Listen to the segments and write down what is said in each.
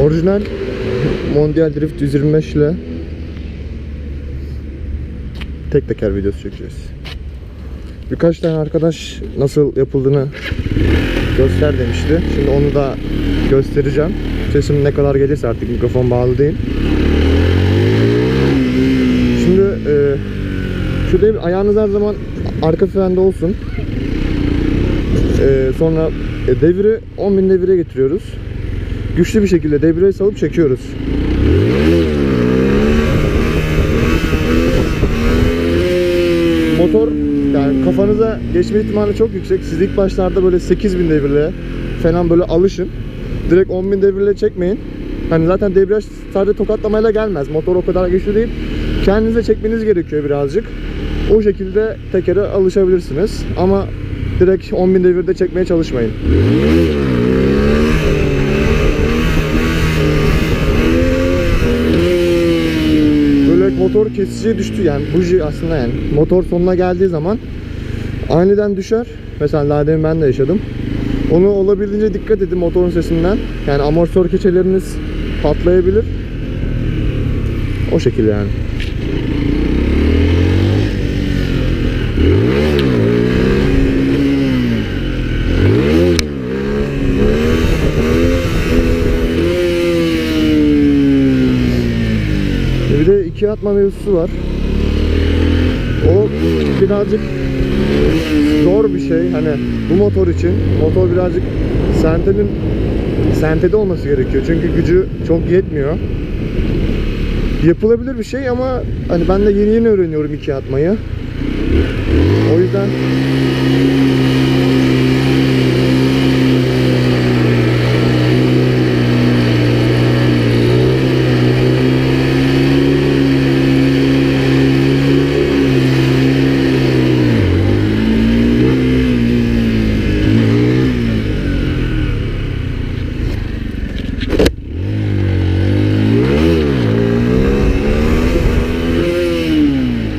Orijinal Mondial Drift 125 ile tek teker videosu çekeceğiz. Birkaç tane arkadaş nasıl yapıldığını göster demişti. Şimdi onu da göstereceğim. Sesim ne kadar gelirse artık mikrofon bağlı değil. Şimdi e, şu devir ayağınız her zaman arka frende olsun. E, sonra deviri 10.000 devire getiriyoruz. Güçlü bir şekilde devire salıp çekiyoruz. Motor yani kafanıza geçme ihtimali çok yüksek. Siz ilk başlarda böyle 8000 devirle falan böyle alışın. Direkt 10.000 devirle çekmeyin. Hani zaten debriyaj sadece tokatlamayla gelmez. Motor o kadar güçlü değil. Kendinize çekmeniz gerekiyor birazcık. O şekilde tekere alışabilirsiniz. Ama direkt 10.000 devirde çekmeye çalışmayın. Motor kesiciye düştü yani buji aslında yani motor sonuna geldiği zaman aniden düşer. Mesela daha demin ben de yaşadım. Onu olabildiğince dikkat edin motorun sesinden. Yani amortisör keçeleriniz patlayabilir. O şekilde yani. Bir de iki atma mevzusu var. O birazcık zor bir şey. Hani bu motor için motor birazcık sentenin sentede olması gerekiyor. Çünkü gücü çok yetmiyor. Yapılabilir bir şey ama hani ben de yeni yeni öğreniyorum iki atmayı. O yüzden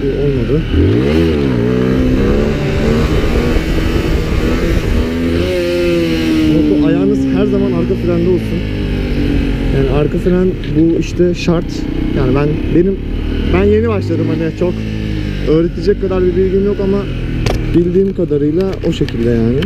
bu olmadı. Moto ayağınız her zaman arka frende olsun. Yani arka fren bu işte şart. Yani ben benim ben yeni başladım hani çok öğretecek kadar bir bilgim yok ama bildiğim kadarıyla o şekilde yani.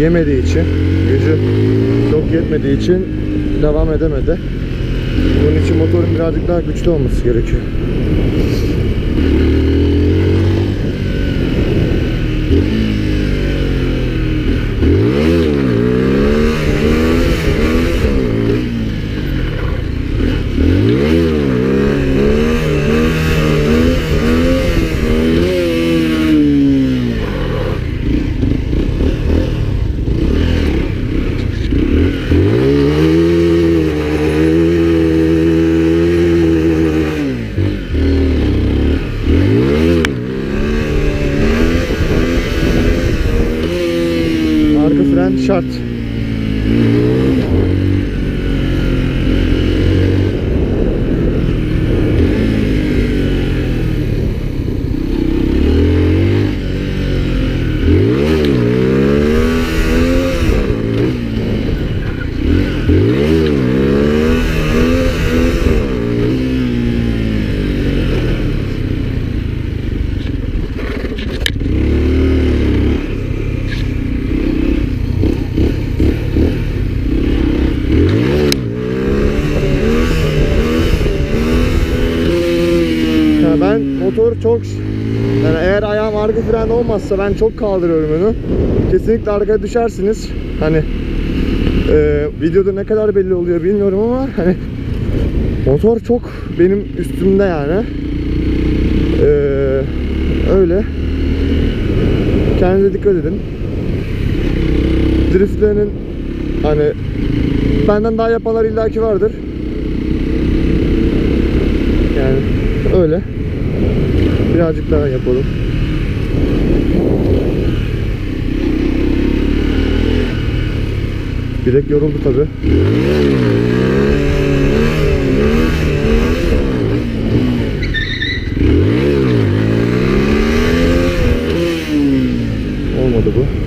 Yemediği için, gücü çok yetmediği için devam edemedi. Bunun için motorun birazcık daha güçlü olması gerekiyor. ben motor çok yani eğer ayağım arka frende olmazsa ben çok kaldırıyorum önü. Kesinlikle arka düşersiniz. Hani e, videoda ne kadar belli oluyor bilmiyorum ama hani motor çok benim üstümde yani. E, öyle. Kendinize dikkat edin. Driftlerinin hani benden daha yapanlar illaki vardır. Yani öyle. Birazcık daha yapalım. Bilek yoruldu tabi. Olmadı bu.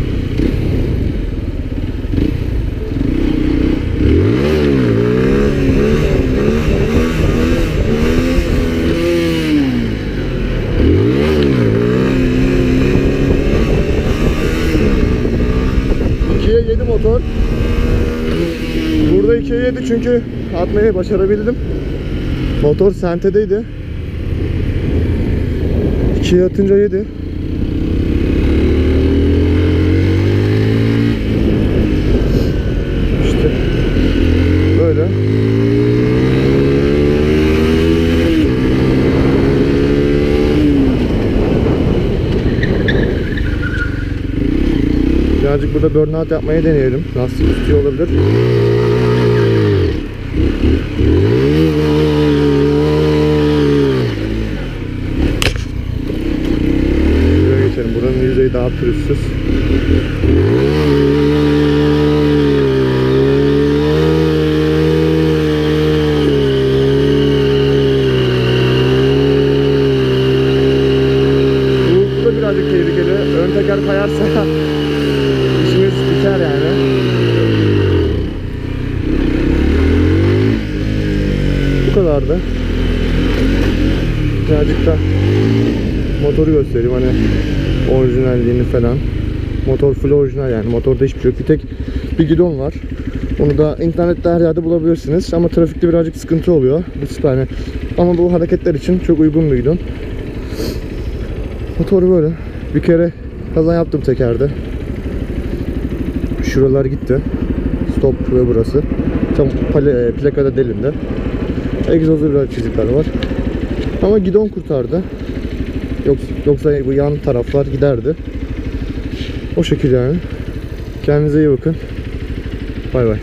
2'ye 7 çünkü atmayı başarabildim. Motor sentedeydi. 2'ye atınca 7. İşte böyle. Birazcık burada burnout yapmayı deneyelim. Lastik tutuyor olabilir. Buraya geçelim. Buranın yüzeyi daha pürüzsüz. Bu, bu da birazcık tehlikeli. Ön teker kayarsa işimiz biter yani. Kadardı. Birazcık da motoru göstereyim hani orijinalliğini falan. Motor full orijinal yani motorda hiçbir şey yok. Bir tek bir gidon var. Onu da internette her yerde bulabilirsiniz ama trafikte birazcık sıkıntı oluyor. Bu yani ama bu hareketler için çok uygun bir gidon. Motor böyle. Bir kere kaza yaptım tekerde. Şuralar gitti. Stop ve burası. Tam e, plakada delindi. Egzozda çizikler var. Ama gidon kurtardı. Yoksa, yoksa bu yan taraflar giderdi. O şekilde yani. Kendinize iyi bakın. Bay bay.